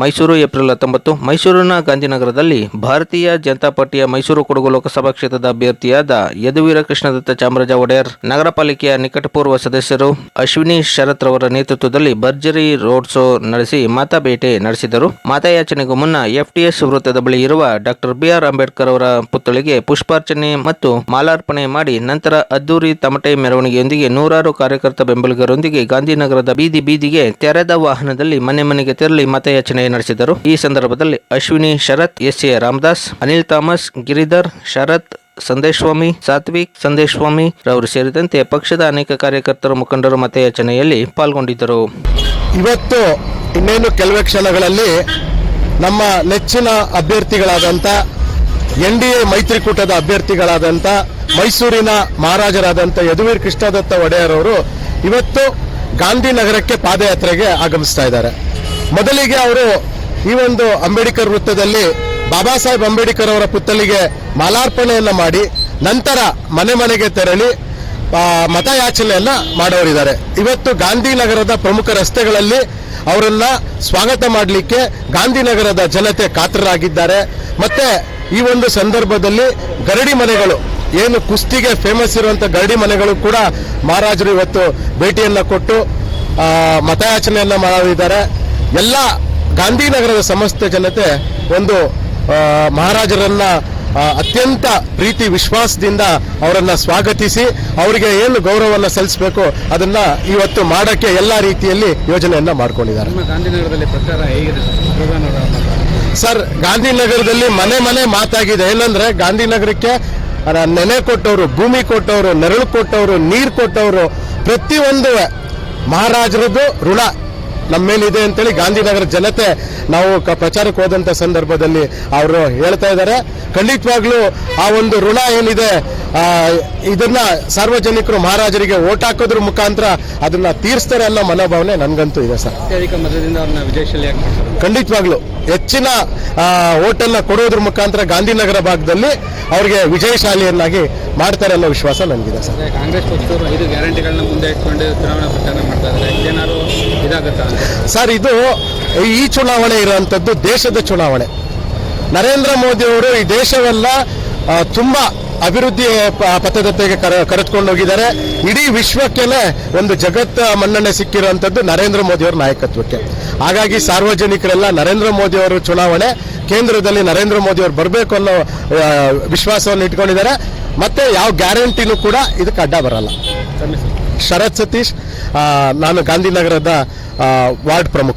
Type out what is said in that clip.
Mysuru, April ಹತ್ತೊಂಬತ್ತು. ಮೈಸೂರಿನ ಗಾಂಧಿನಗರದಲ್ಲಿ ಭಾರತೀಯ ಜನತಾ ಪಾರ್ಟಿಯ ಮೈಸೂರು ಕೊಡಗು ಲೋಕಸಭಾ ಕ್ಷೇತ್ರದ ಅಭ್ಯರ್ಥಿಯಾದ ಯದುವೀರ ಕೃಷ್ಣದತ್ತ ಚಾಮರಾಜ ಒಡೆಯರ್, ನಗರ ಪಾಲಿಕೆಯ ನಿಕಟಪೂರ್ವ ಸದಸ್ಯರು ಅಶ್ವಿನಿ ಶರತ್ ರವರ ನೇತೃತ್ವದಲ್ಲಿ ಭರ್ಜರಿ ರೋಡ್ ಶೋ ನಡೆಸಿ ಮತಬೇಟೆ ನಡೆಸಿದರು. ಮತಯಾಚನೆಗೂ ಮುನ್ನ ಎಫ್ಟಿಎಸ್ ವೃತ್ತದ ಬಳಿ ಇರುವ ಡಾಕ್ಟರ್ ಬಿಆರ್ ಅಂಬೇಡ್ಕರ್ ಅವರ ಪುತ್ಥಳಿಗೆ ಪುಷ್ಪಾರ್ಚನೆ ಮತ್ತು ಮಾಲಾರ್ಪಣೆ ಮಾಡಿ ನಂತರ ಅದ್ದೂರಿ ತಮಟೆ ಮೆರವಣಿಗೆಯೊಂದಿಗೆ ನೂರಾರು ಕಾರ್ಯಕರ್ತ ಬೆಂಬಲಿಗರೊಂದಿಗೆ ಗಾಂಧಿನಗರದ ಬೀದಿ ಬೀದಿಗೆ ತೆರೆದ ವಾಹನದಲ್ಲಿ ಮನೆ ಮನೆಗೆ ತೆರಳಿ ಮತಯಾಚನೆ ನಡೆಸಿದರು. ಈ ಸಂದರ್ಭದಲ್ಲಿ ಅಶ್ವಿನಿ ಶರತ್ ಎಸ್ ಎ ರಾಮದಾಸ್, ಅನಿಲ್ ಥಾಮಸ್, ಗಿರಿಧರ್ ಶರತ್ ಸಂದೇಶ್ವಾಮಿ ಸಾತ್ವಿಕ್ ಸಂದೇಶ್ವಾಮಿ ರವರು ಸೇರಿದಂತೆ ಪಕ್ಷದ ಅನೇಕ ಕಾರ್ಯಕರ್ತರು, ಮುಖಂಡರು ಮತಯಾಚನೆಯಲ್ಲಿ ಪಾಲ್ಗೊಂಡಿದ್ದರು. ಇವತ್ತು ಇನ್ನೇನು ಕೆಲವೇ ಕ್ಷಣಗಳಲ್ಲಿ ನಮ್ಮ ನೆಚ್ಚಿನ ಅಭ್ಯರ್ಥಿಗಳಾದಂಥ ಎನ್ ಡಿ ಎ ಮೈತ್ರಿಕೂಟದ ಅಭ್ಯರ್ಥಿಗಳಾದಂಥ ಮೈಸೂರಿನ ಮಹಾರಾಜರಾದಂಥ ಯದುವೀರ್ ಕೃಷ್ಣದತ್ತ ಒಡೆಯರ್ ಅವರು ಇವತ್ತು ಗಾಂಧಿನಗರಕ್ಕೆ ಪಾದಯಾತ್ರೆಗೆ ಆಗಮಿಸ್ತಾ ಇದ್ದಾರೆ. ಮೊದಲಿಗೆ ಅವರು ಈ ಒಂದು ಅಂಬೇಡ್ಕರ್ ವೃತ್ತದಲ್ಲಿ ಬಾಬಾ ಸಾಹೇಬ್ ಅಂಬೇಡ್ಕರ್ ಅವರ ಪುತ್ತಲಿಗೆ ಮಾಲಾರ್ಪಣೆಯನ್ನ ಮಾಡಿ ನಂತರ ಮನೆ ಮನೆಗೆ ತೆರಳಿ ಮತಯಾಚನೆಯನ್ನ ಮಾಡೋರಿದ್ದಾರೆ. ಇವತ್ತು ಗಾಂಧಿನಗರದ ಪ್ರಮುಖ ರಸ್ತೆಗಳಲ್ಲಿ ಅವರನ್ನ ಸ್ವಾಗತ ಮಾಡಲಿಕ್ಕೆ ಗಾಂಧಿನಗರದ ಜನತೆ ಕಾತರರಾಗಿದ್ದಾರೆ. ಮತ್ತೆ ಈ ಒಂದು ಸಂದರ್ಭದಲ್ಲಿ ಗರಡಿ ಮನೆಗಳು, ಏನು ಕುಸ್ತಿಗೆ ಫೇಮಸ್ ಇರುವಂತ ಗರಡಿ ಮನೆಗಳು ಕೂಡ ಮಹಾರಾಜರು ಇವತ್ತು ಭೇಟಿಯನ್ನ ಕೊಟ್ಟು ಮತಯಾಚನೆಯನ್ನ ಮಾಡಿದ್ದಾರೆ ಎಲ್ಲ ಗಾಂಧಿನಗರದ ಸಮಸ್ತ ಜನತೆ ಒಂದು ಮಹಾರಾಜರನ್ನ ಅತ್ಯಂತ ಪ್ರೀತಿ ವಿಶ್ವಾಸದಿಂದ ಅವರನ್ನ ಸ್ವಾಗತಿಸಿ ಅವರಿಗೆ ಏನು ಗೌರವವನ್ನು ಸಲ್ಲಿಸಬೇಕು ಅದನ್ನ ಇವತ್ತು ಮಾಡಕ್ಕೆ ಎಲ್ಲ ರೀತಿಯಲ್ಲಿ ಯೋಜನೆಯನ್ನ ಮಾಡ್ಕೊಂಡಿದ್ದಾರೆ. ಸರ್ ಗಾಂಧಿನಗರದಲ್ಲಿ ಮನೆ ಮನೆ ಮಾತಾಗಿದೆ. ಏನಂದ್ರೆ ಗಾಂಧಿನಗರಕ್ಕೆ ನೆನೆ ಕೊಟ್ಟವರು ಭೂಮಿ ಕೊಟ್ಟವರು ನೆರಳು ಕೊಟ್ಟವರು ನೀರು ಕೊಟ್ಟವರು ಪ್ರತಿಯೊಂದು ಮಹಾರಾಜರದ್ದು ಋಣ. ನಮ್ಮ ಮೇಲಿದೆ ಅಂತೇಳಿ ಗಾಂಧಿನಗರ ಜನತೆ ನಾವು ಪ್ರಚಾರಕ್ಕೆ ಹೋದಂತ ಸಂದರ್ಭದಲ್ಲಿ ಅವರು ಹೇಳ್ತಾ ಇದ್ದಾರೆ. ಖಂಡಿತವಾಗ್ಲೂ ಆ ಒಂದು ಋಣ ಏನಿದೆ ಇದನ್ನ ಸಾರ್ವಜನಿಕರು ಮಹಾರಾಜರಿಗೆ ಓಟ್ ಹಾಕೋದ್ರ ಮುಖಾಂತರ ಅದನ್ನ ತೀರಿಸ್ತಾರೆ ಅನ್ನೋ ಮನೋಭಾವನೆ ನನಗಂತೂ ಇದೆ ಸರ್. ಮತದಿಂದ ಅವ್ರನ್ನ ಮಾಡ್ತಾರೆ ಖಂಡಿತವಾಗ್ಲು ಹೆಚ್ಚಿನ ಹೋಟೆಲ್ನ ಕೊಡೋದ್ರ ಮುಖಾಂತರ ಗಾಂಧಿನಗರ ಭಾಗದಲ್ಲಿ ಅವ್ರಿಗೆ ವಿಜಯಶಾಲಿಯನ್ನಾಗಿ ಮಾಡ್ತಾರೆ ಅನ್ನೋ ವಿಶ್ವಾಸ ನನಗಿದೆ ಸರ್. ಕಾಂಗ್ರೆಸ್ ಪಕ್ಷದವರು ಐದು ಗ್ಯಾರಂಟಿಗಳನ್ನ ಮುಂದೆ ಇಟ್ಕೊಂಡು ಚುನಾವಣಾ ಪ್ರಚಾರ ಮಾಡ್ತಾ ಇದ್ದಾರೆ ಇದೇನಾದ್ರು ಇದಾಗುತ್ತಾ? ಸರ್ ಇದು ಈ ಚುನಾವಣೆ ಇರುವಂತದ್ದು ದೇಶದ ಚುನಾವಣೆ. ನರೇಂದ್ರ ಮೋದಿ ಅವರು ಈ ದೇಶವೆಲ್ಲ ತುಂಬಾ ಅಭಿವೃದ್ಧಿ ಪಥದತ್ತೆಗೆ ಕರ, ಕರೆದುಕೊಂಡು ಹೋಗಿದ್ದಾರೆ. ಇಡೀ ವಿಶ್ವಕ್ಕೆಲ್ಲೇ ಒಂದು ಜಗತ್ತ ಮನ್ನಣೆ ಸಿಕ್ಕಿರುವಂಥದ್ದು ನರೇಂದ್ರ ಮೋದಿಯವರ ನಾಯಕತ್ವಕ್ಕೆ. ಹಾಗಾಗಿ ಸಾರ್ವಜನಿಕರೆಲ್ಲ ನರೇಂದ್ರ ಮೋದಿ ಅವರು ಚುನಾವಣೆ, ಕೇಂದ್ರದಲ್ಲಿ ನರೇಂದ್ರ ಮೋದಿಯವರು ಬರಬೇಕು ಅನ್ನೋ ವಿಶ್ವಾಸವನ್ನು ಇಟ್ಕೊಂಡಿದ್ದಾರೆ. ಮತ್ತೆ ಯಾವ ಗ್ಯಾರಂಟಿನೂ ಕೂಡ ಇದಕ್ಕೆ ಅಡ್ಡ ಬರಲ್ಲ. ಶರತ್ ಸತೀಶ್ ನಾನು ಗಾಂಧಿನಗರದ ವಾರ್ಡ್ ಪ್ರಮುಖ.